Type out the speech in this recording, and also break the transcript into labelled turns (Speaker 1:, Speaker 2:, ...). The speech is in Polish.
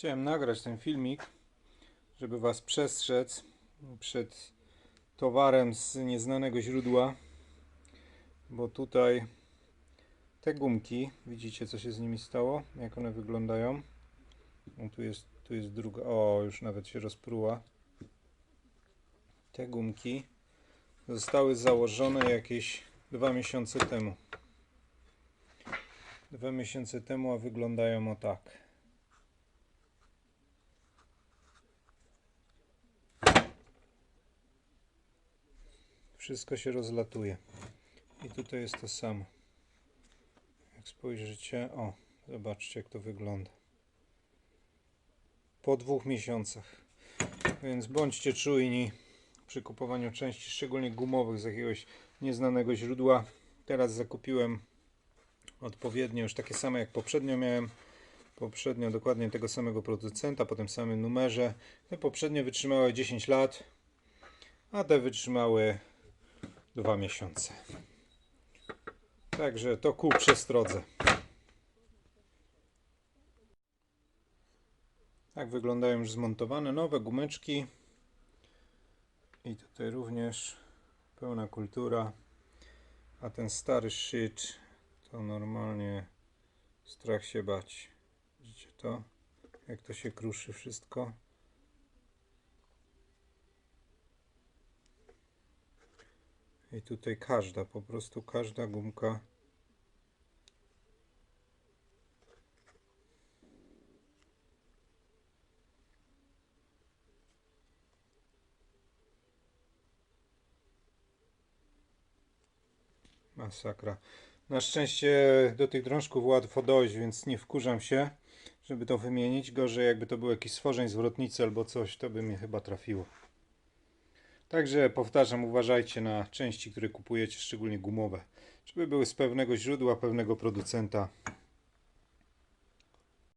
Speaker 1: Chciałem nagrać ten filmik, żeby Was przestrzec przed towarem z nieznanego źródła, bo tutaj te gumki, widzicie co się z nimi stało, jak one wyglądają. O, tu jest, tu jest druga, o już nawet się rozpruła. Te gumki zostały założone jakieś dwa miesiące temu. Dwa miesiące temu, a wyglądają o tak. Wszystko się rozlatuje. I tutaj jest to samo. Jak spojrzycie, o, zobaczcie jak to wygląda. Po dwóch miesiącach. Więc bądźcie czujni przy kupowaniu części, szczególnie gumowych z jakiegoś nieznanego źródła. Teraz zakupiłem odpowiednio już takie same jak poprzednio miałem. Poprzednio dokładnie tego samego producenta, po tym samym numerze. Te poprzednie wytrzymały 10 lat, a te wytrzymały 2 miesiące. Także to ku przestrodze. Tak wyglądają już zmontowane nowe gumeczki. I tutaj również pełna kultura. A ten stary szyt to normalnie strach się bać. Widzicie to? Jak to się kruszy wszystko. I tutaj każda, po prostu każda gumka Masakra. Na szczęście do tych drążków łatwo dojść, więc nie wkurzam się, żeby to wymienić. Gorzej jakby to był jakiś stworzeń zwrotnicy albo coś, to by mnie chyba trafiło. Także powtarzam, uważajcie na części, które kupujecie, szczególnie gumowe. Żeby były z pewnego źródła, pewnego producenta.